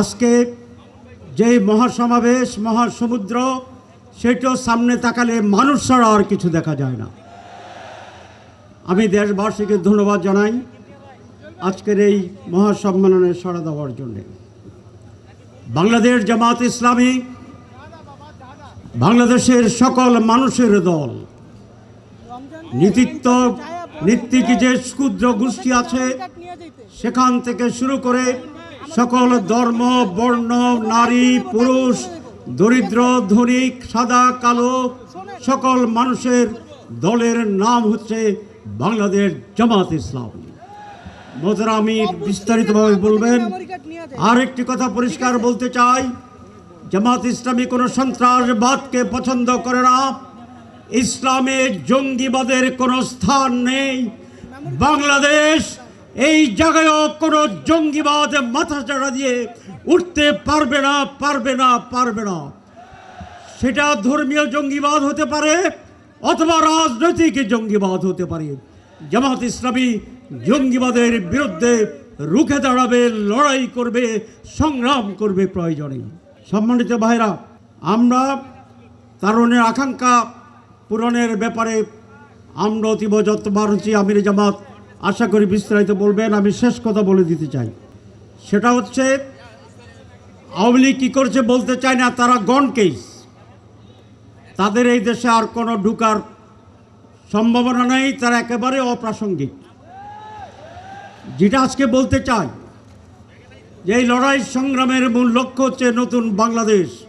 আজকে যে মহাসমাবেশ, মহাসমুদ্র, সেটাও সামনে তাকালে মানুষ ছাড়া আর কিছু দেখা যায় না। আমি দেশবাসীকে ধন্যবাদ জানাই আজকের এই মহাসম্মেলনে সাড়া দেওয়ার জন্যে। বাংলাদেশ জামাত ইসলামী বাংলাদেশের সকল মানুষের দল, নীতিত্ব নীতিকে যে ক্ষুদ্র গোষ্ঠী আছে, সেখান থেকে শুরু করে সকল ধর্ম, বর্ণ, নারী, পুরুষ, দরিদ্র ধনিক সাদা, কালো, সকল মানুষের দলের নাম হচ্ছে বাংলাদেশ জামাত ইসলাম। মোদরা আমি বিস্তারিতভাবে বলবেন আর একটি কথা পরিষ্কার বলতে চাই, জামাত ইসলামী কোনো সন্ত্রাসবাদকে পছন্দ করে না, ইসলামে জঙ্গিবাদের কোনো স্থান নেই, বাংলাদেশ এই জায়গায়ও কোনো জঙ্গিবাদ মাথা চাড়া দিয়ে উঠতে পারবে না পারবে না পারবে না। সেটা ধর্মীয় জঙ্গিবাদ হতে পারে অথবা রাজনৈতিক জঙ্গিবাদ হতে পারে। জামাত ইসলামী জঙ্গিবাদের বিরুদ্ধে রুখে দাঁড়াবে, লড়াই করবে, সংগ্রাম করবে প্রয়োজনে। সম্মানিত ভাইরা, আমরা তারুণের আকাঙ্ক্ষা পূরণের ব্যাপারে আমরা অতীব যত্নবান হচ্ছি, আমির জামাত। আশা করি বিস্তারিত বলবেন, আমি শেষ কথা বলে দিতে চাই। সেটা হচ্ছে, আওয়ামী লীগ কী করছে বলতে চাই না, তারা গন কেস তাদের এই দেশে আর কোনো ঢুকার সম্ভাবনা নেই, তারা একেবারে অপ্রাসঙ্গিক। যেটা আজকে বলতে চাই, যে এই লড়াই সংগ্রামের মূল লক্ষ্য হচ্ছে নতুন বাংলাদেশ।